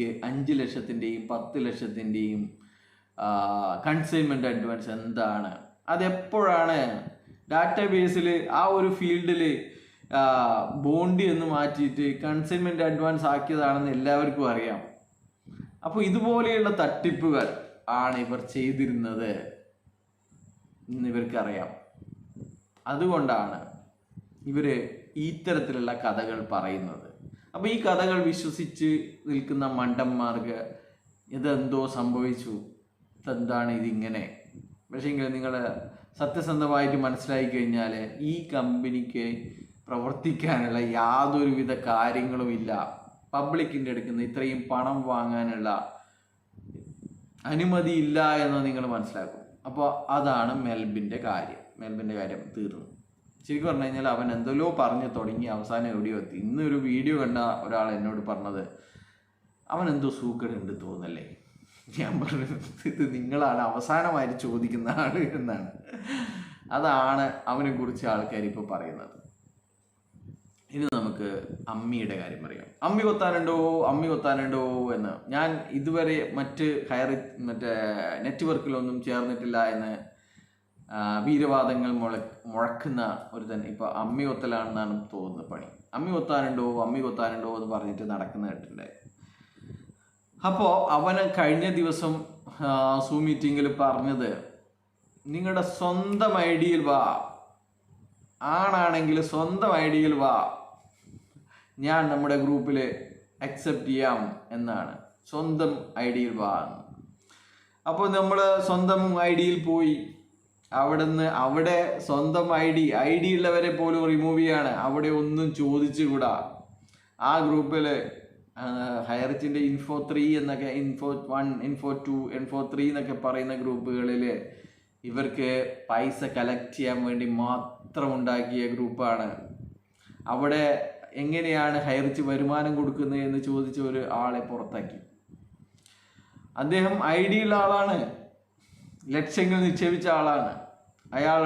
കമ്പനിക്ക് അഞ്ച് ലക്ഷത്തിന്റെയും പത്ത് ലക്ഷത്തിന്റെയും കൺസൈൻമെന്റ് അഡ്വാൻസ് എന്താണ്? അതെപ്പോഴാണ് ഡാറ്റാബേസിൽ ആ ഒരു ഫീൽഡിൽ ബോണ്ടി എന്ന് മാറ്റിയിട്ട് കൺസൈൻമെന്റ് അഡ്വാൻസ് ആക്കിയതാണെന്ന് എല്ലാവർക്കും അറിയാം. അപ്പോൾ ഇതുപോലെയുള്ള തട്ടിപ്പുകൾ ആണ് ഇവർ ചെയ്തിരുന്നത് എന്ന് ഇവർക്കറിയാം. അതുകൊണ്ടാണ് ഇവർ ഇത്തരത്തിലുള്ള കഥകൾ പറയുന്നത്. അപ്പൊ ഈ കഥകൾ വിശ്വസിച്ച് നിൽക്കുന്ന മണ്ടന്മാർക്ക് ഇതെന്തോ സംഭവിച്ചു? ഇതെന്താണ് ഇതിങ്ങനെ? പക്ഷേങ്കിൽ നിങ്ങൾ സത്യസന്ധമായിട്ട് മനസ്സിലാക്കി കഴിഞ്ഞാൽ ഈ കമ്പനിക്ക് പ്രവർത്തിക്കാനുള്ള യാതൊരുവിധ കാര്യങ്ങളുമില്ല. പബ്ലിക്കിന്റെ അടുക്കുന്ന ഇത്രയും പണം വാങ്ങാനുള്ള അനുമതി ഇല്ല എന്ന് നിങ്ങൾ മനസ്സിലാക്കും. അപ്പോൾ അതാണ് മെൽബിന്റെ കാര്യം. മെൽബിന്റെ കാര്യം തീർന്നു. ശരിക്കും പറഞ്ഞു കഴിഞ്ഞാൽ അവൻ എന്തെല്ലോ പറഞ്ഞു തുടങ്ങി അവസാനം എവിടെയോ എത്തി. ഇന്നൊരു വീഡിയോ കണ്ട ഒരാൾ എന്നോട് പറഞ്ഞത് അവൻ എന്തോ സൂക്കടുണ്ട് തോന്നല്ലേ? ഞാൻ പറഞ്ഞത് ഇത് നിങ്ങളാണ് അവസാനമായിട്ട് ചോദിക്കുന്ന ആൾ എന്നാണ്. അതാണ് അവനെ കുറിച്ച് ആൾക്കാർ ഇപ്പോൾ പറയുന്നത്. ഇനി നമുക്ക് അമ്മിയുടെ കാര്യം പറയാം. അമ്മി കൊത്താനുണ്ടോ? അമ്മി കൊത്താനുണ്ടോ? എന്ന്. ഞാൻ ഇതുവരെ മറ്റ് ഹയർ മറ്റേ നെറ്റ്വർക്കിലൊന്നും ചേർന്നിട്ടില്ല എന്ന് വീരവാദങ്ങൾ മുള മുഴക്കുന്ന ഒരു തന്നെ. ഇപ്പൊ അമ്മി കൊത്തലാണെന്നാണ് തോന്നുന്നത് പണി. അമ്മി കൊത്താനുണ്ടോ അമ്മി കൊത്താനുണ്ടോ എന്ന് പറഞ്ഞിട്ട് നടക്കുന്ന കേട്ടിട്ടുണ്ട് അപ്പോൾ അവന് കഴിഞ്ഞ ദിവസം സൂ മീറ്റിങ്ങിൽ പറഞ്ഞത് നിങ്ങളുടെ സ്വന്തം ഐഡിയയിൽ വാ. ആണാണെങ്കിൽ സ്വന്തം ഐഡിയയിൽ വാ. ഞാൻ നമ്മുടെ ഗ്രൂപ്പിൽ അക്സെപ്റ്റ് ചെയ്യാം എന്നാണ്. സ്വന്തം ഐഡിയിൽ വാ അപ്പോൾ നമ്മൾ സ്വന്തം ഐഡിയിൽ പോയി. അവിടുന്ന് അവിടെ സ്വന്തം ഐ ഡി ഐ ഡി ഉള്ളവരെ പോലും റിമൂവ് ചെയ്യാണ്. അവിടെ ഒന്നും ചോദിച്ചുകൂടാ. ആ ഗ്രൂപ്പിൽ ഹയർച്ചിന്റെ ഇൻഫോ ത്രീ എന്നൊക്കെ info one info two info three എന്നൊക്കെ പറയുന്ന ഗ്രൂപ്പുകളിൽ ഇവർക്ക് പൈസ കളക്ട് ചെയ്യാൻ വേണ്ടി മാത്രം ഉണ്ടാക്കിയ ഗ്രൂപ്പാണ് അവിടെ എങ്ങനെയാണ് ഹയർച്ച് വരുമാനം കൊടുക്കുന്നത് എന്ന് ചോദിച്ച ഒരു ആളെ പുറത്താക്കി. അദ്ദേഹം ഐ ഡി ഉള്ള ആളാണ്. ലക്ഷ്യങ്ങൾ നിക്ഷേപിച്ച ആളാണ്. അയാൾ